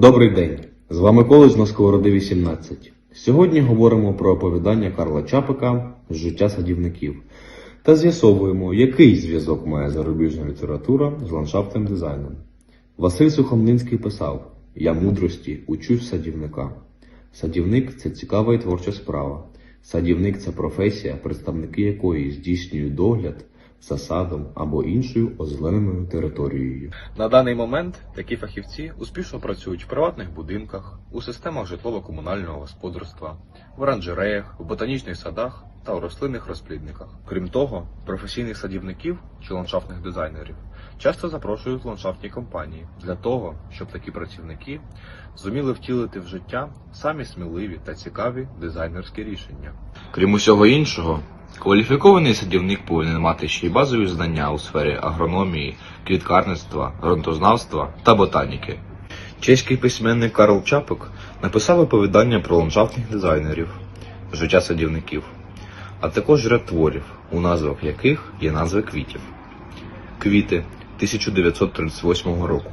Добрий день! З вами коледж на Сковороди 18. Сьогодні говоримо про оповідання Карла Чапика з життя садівників та з'ясовуємо, який зв'язок має зарубіжна література з ландшафтним дизайном. Василь Сухомлинський писав: Я мудрості учусь садівника. Садівник це цікава і творча справа. Садівник це професія, представники якої здійснюють догляд за садом або іншою озелененою територією. На даний момент такі фахівці успішно працюють в приватних будинках, у системах житлово-комунального господарства, в оранжереях, в ботанічних садах та у рослинних розплідниках. Крім того, професійних садівників чи ландшафтних дизайнерів часто запрошують ландшафтні компанії для того, щоб такі працівники зуміли втілити в життя самі сміливі та цікаві дизайнерські рішення. Крім усього іншого, кваліфікований садівник повинен мати ще й базові знання у сфері агрономії, квіткарництва, ґрунтознавства та ботаніки. Чеський письменник Карл Чапик написав оповідання про ландшафтних дизайнерів, життя садівників, а також ряд творів, у назвах яких є назви квітів. Квіти 1938 року.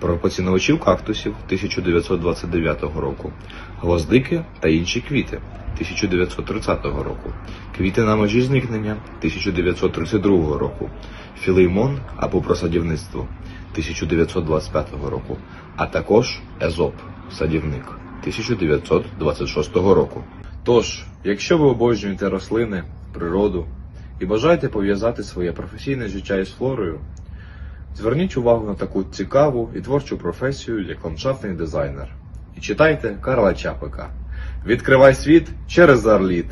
Про поціновичів кактусів 1929 року. Гвоздики та інші квіти 1930 року. Квіти на межі зникнення 1932 року. Філеймон або про садівництво 1925 року. А також Езоп садівник 1926 року. Тож, якщо ви обожнюєте рослини, природу і бажаєте пов'язати своє професійне життя із флорою, Зверніть увагу на таку цікаву і творчу професію, як ландшафтний дизайнер. І читайте Карла Чапика. Відкривай світ через Зарліт.